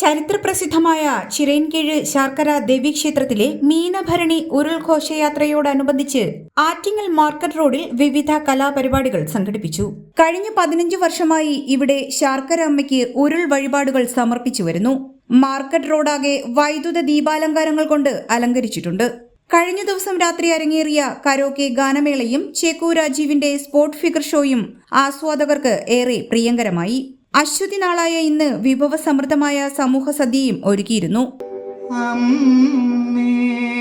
ചരിത്രപ്രസിദ്ധമായ ചിറയൻകീഴ് ശർക്കര ദേവീക്ഷേത്രത്തിലെ മീനഭരണി ഉരുൾഘോഷയാത്രയോടനുബന്ധിച്ച് ആറ്റിങ്ങൽ മാർക്കറ്റ് റോഡിൽ വിവിധ കലാപരിപാടികൾ സംഘടിപ്പിച്ചു. കഴിഞ്ഞ പതിനഞ്ച് വർഷമായി ഇവിടെ ശർക്കര അമ്മയ്ക്ക് ഉരുൾ വഴിപാടുകൾ സമർപ്പിച്ചു വരുന്നു. മാർക്കറ്റ് റോഡാകെ വൈദ്യുത ദീപാലങ്കാരങ്ങൾ കൊണ്ട് അലങ്കരിച്ചിട്ടുണ്ട്. കഴിഞ്ഞ ദിവസം രാത്രി അരങ്ങേറിയ കരോക്കെ ഗാനമേളയും ചേക്കു രാജീവിന്റെ സ്പോർട് ഫിഗർ ഷോയും ആസ്വാദകർക്ക് ഏറെ പ്രിയങ്കരമായി. അശ്വതി നാളായ ഇന്ന് വിഭവസമൃദ്ധമായ സമൂഹ സദ്യയും ഒരുക്കിയിരുന്നു. അമ്മേ.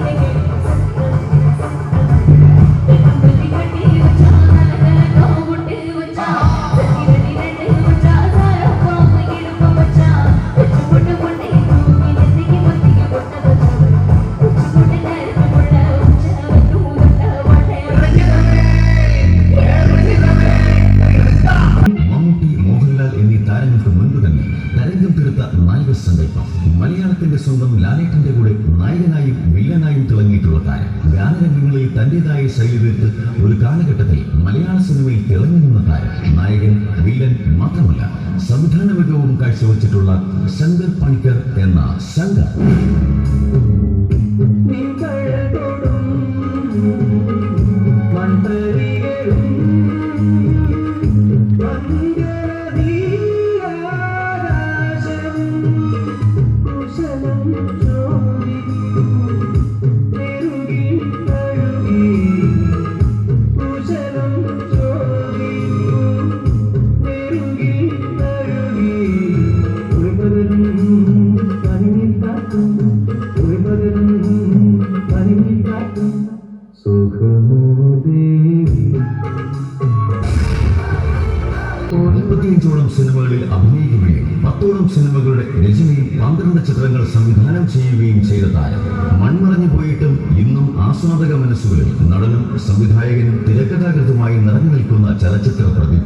Thank you. മാത്രമല്ല സംവിധാന മികവും കാഴ്ചവെച്ചിട്ടുള്ള ശങ്കർ പണിക്കർ എന്ന ശങ്കർ ആസ്വാദക മനസ്സുകളിൽ നടനും സംവിധായകനും തിരക്കഥാകൃത്തുമായി നിറഞ്ഞു നിൽക്കുന്ന ചലച്ചിത്ര പ്രതിഭ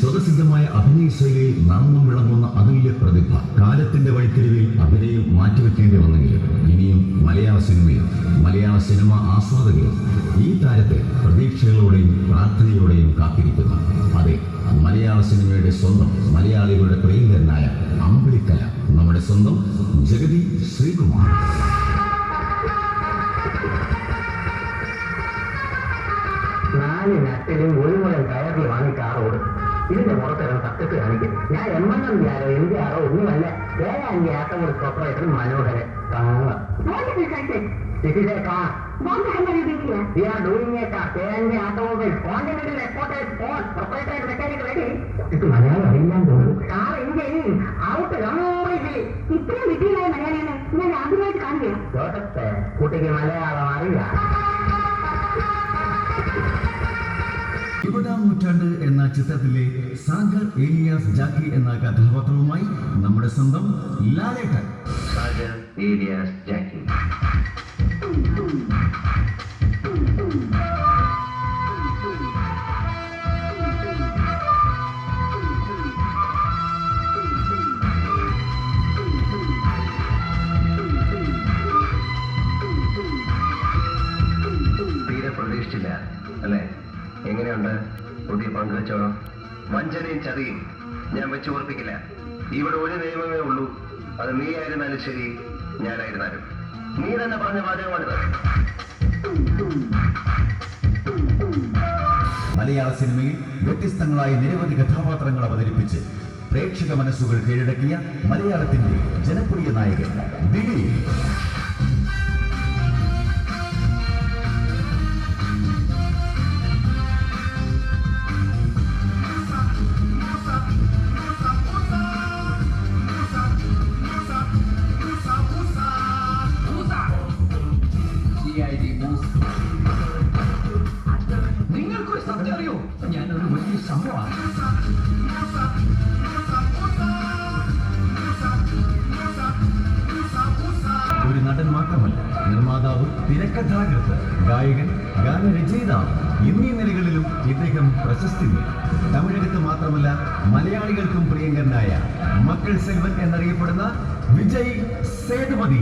സ്വതസിദ്ധമായ അഭിനയ ശൈലിയിൽ നാമം വിളങ്ങുന്ന അതുല്യ പ്രതിഭ. കാലത്തിന്റെ വഴിത്തിരിവിൽ അഭിനയം മാറ്റിവെക്കേണ്ടി വന്നെങ്കിലും ഇനിയും മലയാള സിനിമയും മലയാള സിനിമ ആസ്വാദകരും ഈ താരത്തെ പ്രതീക്ഷകളോടെയും പ്രാർത്ഥനയോടെയും കാത്തിരിക്കുന്നു. അതെ മലയാള സിനിമയുടെ സ്വന്തം മലയാളികളുടെ പ്രിയങ്കരനായ അമ്പിളിക്കല നമ്മുടെ സ്വന്തം ജഗതി ശ്രീകുമാർ. നാല് നട്ടിലും ഒരു മുഴം കയറിലുമാണ് വാങ്ങി കാർ ഓടുന്നത് ഇതിന്റെ പുറത്തിറങ്ങി സത്യത്തിൽ കാണിക്കും ഞാൻ എം എൻ എം ആരോ എം ഡി ആരോ ഒന്നുമല്ല ഏഴാം ആട്ടോമോട് കോർപ്പറേറ്റർ മനോഹരൻ കാണുക This is a car. We are doing a car. KNG Automobile. Continental Exported Port. Proprietary Mechanic Ready. ഇത് മലയാളം അറിയില്ലാന്ന് തോന്നുന്നു കാർ എഞ്ചിൻ ഔട്ട് കംപ്ലീറ്റ്ലി ഇത്രയും വിധിയിലായ മലയാളിയാണ് ഞാൻ ആദ്യമായിട്ട് കാണുകയാണ് കുട്ടിക്ക് മലയാളം അറിയാം. ഇരുപതാം നൂറ്റാണ്ട് എന്ന ചിത്രത്തിലെ സാഗർ ഏലിയാസ് ജാക്കി എന്ന കഥാപാത്രവുമായി നമ്മുടെ സ്വന്തം ലാലേട്ടൻ. സാഗർ ഏലിയാസ് ജാക്കി. പങ്കുവെച്ചോളം വഞ്ചനയും ചതിയും ഞാൻ വെച്ചു ഓർപ്പിക്കില്ല. ഇവിടെ ഒരു നിയമമേ ഉള്ളൂ. അത് നീ ആയിരുന്നാലും ശരി ഞാനായിരുന്നാലും. നീ തന്നെ പറഞ്ഞ വാചകമാണിത്. മലയാള സിനിമയിൽ വ്യത്യസ്തങ്ങളായ നിരവധി കഥാപാത്രങ്ങൾ അവതരിപ്പിച്ച് പ്രേക്ഷക മനസ്സുകൾ കീഴടക്കിയ മലയാളത്തിന്റെ ജനപ്രിയ നായകൻ ദിലീപ് നിങ്ങൾക്കൊരു സത്യം അറിയോ? ഞാനൊരു വലിയ സംഭവമാണ് ഒരു നടൻ മാത്രമല്ല നിർമ്മാതാവ് തിരക്കഥാകൃത്ത് ഗായകൻ ഗാനരചയിതാവ്. എന്നീ നിലകളിലും ഇദ്ദേഹം പ്രശസ്തി തമിഴകത്ത് മാത്രമല്ല മലയാളികൾക്കും പ്രിയങ്കരനായ മക്കൾ സെൽവൻ എന്നറിയപ്പെടുന്ന വിജയ് സേതുപതി.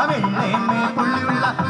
வெள்ளை புள்ளியுள்ள